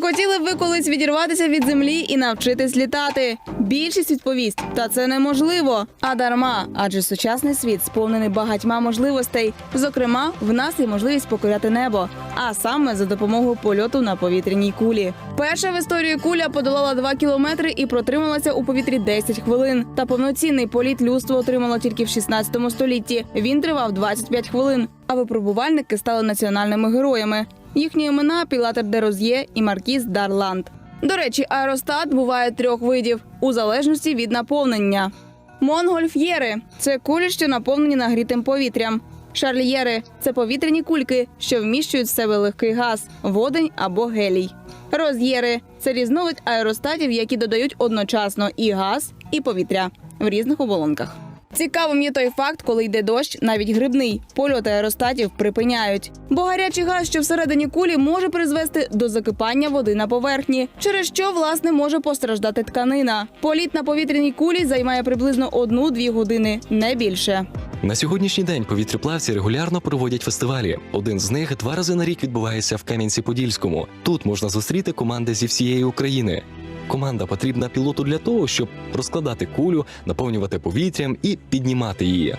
ви колись відірватися від землі і навчитись літати? Більшість відповість, та це неможливо. А дарма, адже сучасний світ сповнений багатьма можливостей. Зокрема, в нас є можливість покоряти небо, а саме за допомогою польоту на повітряній кулі. Перша в історії куля подолала 2 кілометри і протрималася у повітрі 10 хвилин. Та повноцінний політ людство отримало тільки в 16 столітті. Він тривав 25 хвилин. А випробувальники стали національними героями. Їхні імена Пілатер де Роз'є і Маркіз Дарланд. До речі, аеростат буває трьох видів у залежності від наповнення. Монгольф'єри це кулі, що наповнені нагрітим повітрям. Шарльєри це повітряні кульки, що вміщують в себе легкий газ, водень або гелій. Роз'єри це різновид аеростатів, які додають одночасно і газ, і повітря в різних оболонках. Цікавим є той факт, коли йде дощ, навіть грибний, польоти аеростатів припиняють. Бо гарячий газ, що всередині кулі, може призвести до закипання води на поверхні, через що власне може постраждати тканина. Політ на повітряній кулі займає приблизно 1-2 години, не більше. На сьогоднішній день повітроплавці регулярно проводять фестивалі. Один з них два рази на рік відбувається в Кам'янці-Подільському. Тут можна зустріти команди зі всієї України. Команда потрібна пілоту для того, щоб розкладати кулю, наповнювати повітрям і піднімати її.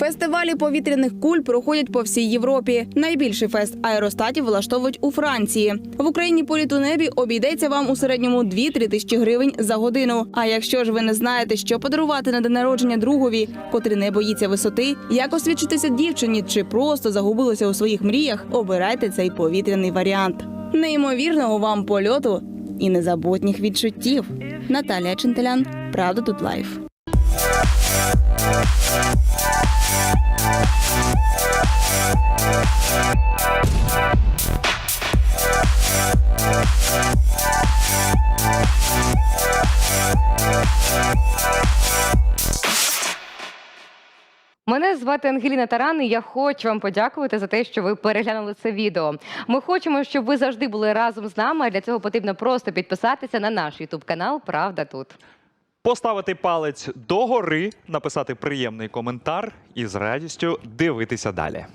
Фестивалі повітряних куль проходять по всій Європі. Найбільший фест аеростатів влаштовують у Франції. В Україні політ у небі обійдеться вам у середньому 2-3 тисячі гривень за годину. А якщо ж ви не знаєте, що подарувати на день народження другові, котрий не боїться висоти, як освідчитися дівчині чи просто загубилося у своїх мріях, обирайте цей повітряний варіант. Неймовірного вам польоту і незабутніх відчуттів. Наталія Чентелян, правда тут лайф. Мене звати Ангеліна Таран, і я хочу вам подякувати за те, що ви переглянули це відео. Ми хочемо, щоб ви завжди були разом з нами. а Для цього потрібно просто підписатися на наш Ютуб канал Правда тут. Поставити палець догори, написати приємний коментар і з радістю дивитися далі.